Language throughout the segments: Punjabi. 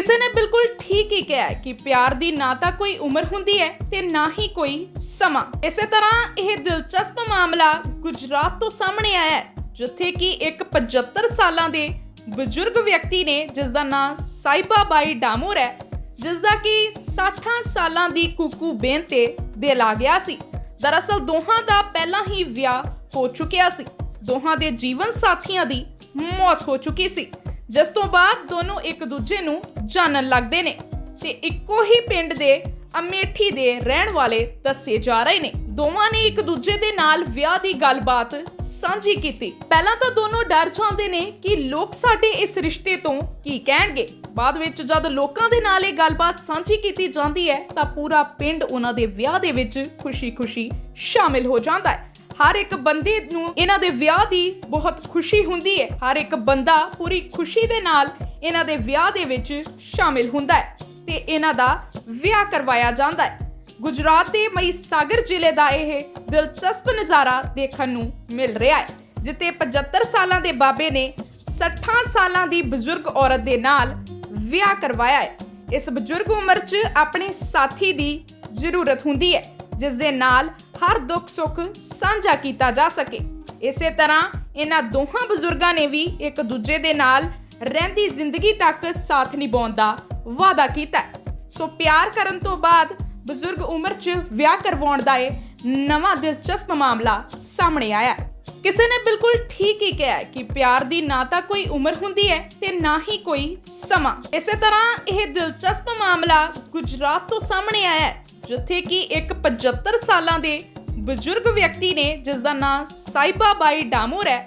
ਕਿਸੇ ਨੇ ਬਿਲਕੁਲ ਠੀਕ ਹੀ ਕਿਹਾ ਕਿ ਪਿਆਰ ਦੀ ਨਾ ਤਾਂ ਕੋਈ ਉਮਰ ਹੁੰਦੀ ਹੈ ਤੇ ਨਾ ਹੀ ਕੋਈ ਸਮਾਂ। ਇਸੇ ਤਰ੍ਹਾਂ ਇਹ ਦਿਲਚਸਪ ਮਾਮਲਾ ਗੁਜਰਾਤ ਤੋਂ ਸਾਹਮਣੇ ਆਇਆ ਹੈ, ਜਿੱਥੇ ਕਿ ਇੱਕ 75 ਸਾਲਾਂ ਦੇ ਬਜ਼ੁਰਗ ਵਿਅਕਤੀ ਨੇ ਜਿਸ ਦਾ ਨਾਮ ਸਾਈਬਾ ਬਾਈ ਡਾਮੋਰ ਹੈ ਜਿਸ ਦਾ ਕਿ 60 ਸਾਲਾਂ ਦੀ ਕੁਕੂ ਬੇਨ ਤੇ ਦਿਲ ਆ ਗਿਆ ਸੀ। ਦਰਅਸਲ ਦੋਹਾਂ ਦਾ ਪਹਿਲਾਂ ਹੀ ਵਿਆਹ ਹੋ ਚੁੱਕਿਆ ਸੀ। ਦੋਹਾਂ ਦੇ ਜੀਵਨ ਸਾਥੀਆਂ ਦੀ ਮੌਤ ਹੋ ਚੁੱਕੀ ਸੀ। ਜਿਸ ਤੋਂ ਬਾਅਦ ਦੋਨੋਂ ਇੱਕ ਦੂਜੇ ਨੂੰ ਜਾਣਨ ਲੱਗਦੇ ਨੇ ਤੇ ਇੱਕੋ ਹੀ ਪਿੰਡ ਦੇ ਅਮੇਠੀ ਦੇ ਰਹਿਣ ਵਾਲੇ ਦੱਸੇ ਜਾ ਰਹੇ ਨੇ। ਦੋਵਾਂ ਨੇ ਇੱਕ ਦੂਜੇ ਦੇ ਨਾਲ ਵਿਆਹ ਦੀ ਗੱਲਬਾਤ ਸਾਂਝੀ ਕੀਤੀ। ਪਹਿਲਾਂ ਤਾਂ ਦੋਨੋਂ ਡਰ ਜਾਂਦੇ ਨੇ ਕਿ ਲੋਕ ਸਾਡੇ ਇਸ ਰਿਸ਼ਤੇ ਤੋਂ ਕੀ ਕਹਿਣਗੇ। ਬਾਅਦ ਵਿੱਚ ਜਦ ਲੋਕਾਂ ਦੇ ਨਾਲ ਇਹ ਗੱਲਬਾਤ ਸਾਂਝੀ ਕੀਤੀ ਜਾਂਦੀ ਹੈ, ਤਾਂ ਪੂਰਾ ਪਿੰਡ ਉਹਨਾਂ ਦੇ ਵਿਆਹ ਦੇ ਵਿੱਚ ਖੁਸ਼ੀ-ਖੁਸ਼ੀ ਸ਼ਾਮਿਲ ਹੋ ਜਾਂਦਾ ਹੈ। ਹਰ ਇੱਕ ਬੰਦੇ ਨੂੰ ਇਹਨਾਂ ਦੇ ਵਿਆਹ ਦੀ ਬਹੁਤ ਖੁਸ਼ੀ ਹੁੰਦੀ ਹੈ। ਹਰ ਇੱਕ ਬੰਦਾ ਪੂਰੀ ਖੁਸ਼ੀ ਦੇ ਨਾਲ ਇਹਨਾਂ ਦੇ ਵਿਆਹ ਦੇ ਵਿੱਚ ਸ਼ਾਮਿਲ ਹੁੰਦਾ ਹੈ ਤੇ ਇਹਨਾਂ ਦਾ ਵਿਆਹ ਕਰਵਾਇਆ ਜਾਂਦਾ ਹੈ। ਗੁਜਰਾਤ ਦੇ ਮਈ ਸਾਗਰ ਜ਼ਿਲ੍ਹੇ ਦਾ ਇਹ ਦਿਲਚਸਪ ਨਜ਼ਾਰਾ ਦੇਖਣ ਨੂੰ ਮਿਲ ਰਿਹਾ ਹੈ, ਜਿੱਥੇ 75 ਸਾਲਾਂ ਦੇ ਬਾਬੇ ਨੇ 60 ਸਾਲਾਂ ਦੀ ਬਜ਼ੁਰਗ ਔਰਤ ਦੇ ਨਾਲ ਵਿਆਹ ਕਰਵਾਇਆ ਹੈ। ਇਸ ਬਜ਼ੁਰਗ ਉਮਰ 'ਚ ਆਪਣੇ ਸਾਥੀ ਦੀ ਜ਼ਰੂਰਤ ਹੁੰਦੀ ਹੈ। ਜਿਸ ਦੇ ਨਾਲ ਹਰ ਦੁੱਖ ਸੁੱਖ ਸਾਂਝਾ ਕੀਤਾ ਜਾ ਸਕੇ। ਇਸੇ ਤਰ੍ਹਾਂ ਇਹਨਾਂ ਦੋਹਾਂ ਬਜ਼ੁਰਗਾਂ ਨੇ ਵੀ ਇੱਕ ਦੂਜੇ ਦੇ ਨਾਲ ਰਹਿੰਦੀ ਜ਼ਿੰਦਗੀ ਤੱਕ ਸਾਥ ਨਿਭਾਉਣ ਦਾ ਵਾਅਦਾ ਕੀਤਾ ਸੋ ਪਿਆਰ ਕਰਨ ਤੋਂ ਬਾਅਦ ਬਜ਼ੁਰਗ ਉਮਰ 'ਚ ਵਿਆਹ ਕਰਵਾਉਣ ਦਾ ਇਹ ਨਵਾਂ ਦਿਲਚਸਪ ਮਾਮਲਾ ਸਾਹਮਣੇ ਆਇਆ ਕਿਸੇ ਨੇ ਬਿਲਕੁਲ ਠੀਕ ਹੀ ਕਿਹਾ ਕਿ ਪਿਆਰ ਦੀ ਨਾ ਤਾਂ ਕੋਈ ਉਮਰ ਹੁੰਦੀ ਹੈ ਤੇ ਨਾ ਹੀ ਕੋਈ ਸਮਾਂ। ਇਸੇ ਤਰ੍ਹਾਂ ਇਹ ਦਿਲਚਸਪ ਮਾਮਲਾ ਗੁਜਰਾਤ ਤੋਂ ਸਾਹਮਣੇ ਆਇਆ ਹੈ। ਜਿੱਥੇ ਕਿ ਇੱਕ 75 ਸਾਲਾਂ ਦੇ ਬਜ਼ੁਰਗ ਵਿਅਕਤੀ ਨੇ ਜਿਸ ਦਾ ਨਾਮ ਸਾਈਬਾ ਬਾਈ ਡਾਮੋਰ ਹੈ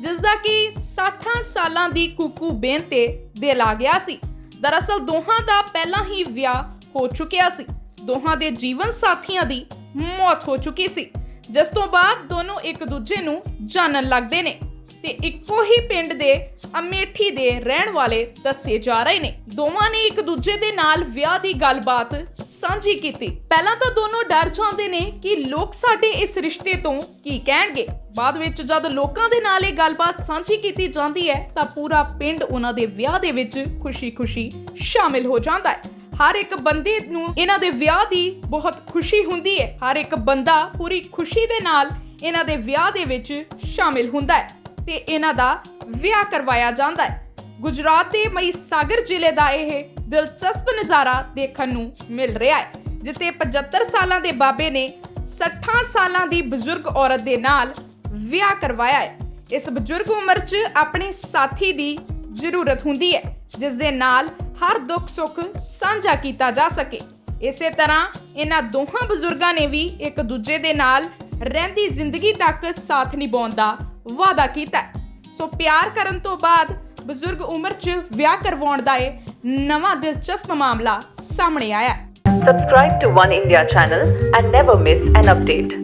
ਜਿਸ ਦਾ ਕਿ 60 ਸਾਲਾਂ ਦੀ ਕੁਕੂ ਬੇਨ ਤੇ ਦਿਲ ਆ ਗਿਆ ਸੀ। ਦਰਅਸਲ ਦੋਹਾਂ ਦਾ ਪਹਿਲਾਂ ਹੀ ਵਿਆਹ ਹੋ ਚੁੱਕਿਆ ਸੀ। ਦੋਹਾਂ ਦੇ ਜੀਵਨ ਸਾਥੀਆਂ ਦੀ ਮੌਤ ਹੋ ਚੁੱਕੀ ਸੀ, ਜਿਸ ਤੋਂ ਬਾਅਦ ਦੋਨੋਂ ਇੱਕ ਦੂਜੇ ਨੂੰ ਜਾਣਨ ਲੱਗਦੇ ਨੇ ਤੇ ਇੱਕੋ ਹੀ ਪਿੰਡ ਦੇ ਅਮੇਠੀ ਦੇ ਰਹਿਣ ਵਾਲੇ ਦੱਸੇ ਜਾ ਰਹੇ ਨੇ। ਦੋਵਾਂ ਨੇ ਇੱਕ ਦੂਜੇ ਦੇ ਨਾਲ ਵਿਆਹ ਦੀ ਗੱਲਬਾਤ ਸਾਂਝੀ ਕੀਤੀ। ਪਹਿਲਾਂ ਤਾਂ ਦੋਨੋਂ ਡਰ ਜਾਂਦੇ ਨੇ ਕਿ ਲੋਕ ਸਾਡੇ ਇਸ ਰਿਸ਼ਤੇ ਤੋਂ ਕੀ ਕਹਿਣਗੇ। ਬਾਅਦ ਵਿੱਚ ਜਦ ਲੋਕਾਂ ਦੇ ਨਾਲ ਇਹ ਗੱਲਬਾਤ ਸਾਂਝੀ ਕੀਤੀ ਜਾਂਦੀ ਹੈ, ਤਾਂ ਪੂਰਾ ਪਿੰਡ ਉਹਨਾਂ ਦੇ ਵਿਆਹ ਦੇ ਵਿੱਚ ਖੁਸ਼ੀ-ਖੁਸ਼ੀ ਸ਼ਾਮਿਲ ਹੋ ਜਾਂਦਾ ਹੈ। ਹਰ ਇੱਕ ਬੰਦੇ ਨੂੰ ਇਹਨਾਂ ਦੇ ਵਿਆਹ ਦੀ ਬਹੁਤ ਖੁਸ਼ੀ ਹੁੰਦੀ ਹੈ। ਹਰ ਇੱਕ ਬੰਦਾ ਪੂਰੀ ਖੁਸ਼ੀ ਦੇ ਨਾਲ ਇਹਨਾਂ ਦੇ ਵਿਆਹ ਦੇ ਵਿੱਚ ਸ਼ਾਮਿਲ ਹੁੰਦਾ ਹੈ ਤੇ ਇਹਨਾਂ ਦਾ ਵਿਆਹ ਕਰਵਾਇਆ ਜਾਂਦਾ ਹੈ। ਗੁਜਰਾਤ ਦੇ ਮਈ ਸਾਗਰ ਜ਼ਿਲ੍ਹੇ ਦਾ ਇਹ ਦਿਲਚਸਪ ਨਜ਼ਾਰਾ ਦੇਖਣ ਨੂੰ ਮਿਲ ਰਿਹਾ ਹੈ, ਜਿੱਥੇ 75 ਸਾਲਾਂ ਦੇ ਬਾਬੇ ਨੇ 60 ਸਾਲਾਂ ਦੀ ਬਜ਼ੁਰਗ ਔਰਤ ਦੇ ਨਾਲ ਵਿਆਹ ਕਰਵਾਇਆ ਹੈ। ਇਸ ਬਜ਼ੁਰਗ ਉਮਰ 'ਚ ਆਪਣੇ ਸਾਥੀ ਦੀ ਜ਼ਰੂਰਤ ਹੁੰਦੀ ਹੈ, ਜਿਸ ਦੇ ਨਾਲ ਹਰ ਦੁੱਖ ਸੁੱਖ ਸਾਂਝਾ ਕੀਤਾ ਜਾ ਸਕੇ। ਇਸੇ ਤਰ੍ਹਾਂ ਇਹਨਾਂ ਦੋਹਾਂ ਬਜ਼ੁਰਗਾਂ ਨੇ ਵੀ ਇੱਕ ਦੂਜੇ ਦੇ ਨਾਲ ਰਹਿੰਦੀ ਜ਼ਿੰਦਗੀ ਤੱਕ ਸਾਥ ਨਿਭਾਉਣ ਦਾ ਵਾਅਦਾ ਕੀਤਾ ਸੋ ਪਿਆਰ ਕਰਨ ਤੋਂ ਬਾਅਦ ਬਜ਼ੁਰਗ ਉਮਰ 'ਚ ਵਿਆਹ ਕਰਵਾਉਣ ਦਾ ਇਹ ਨਵਾਂ ਦਿਲਚਸਪ ਮਾਮਲਾ ਸਾਹਮਣੇ ਆਇਆ ਹੈ Subscribe to One India channel and never miss an update.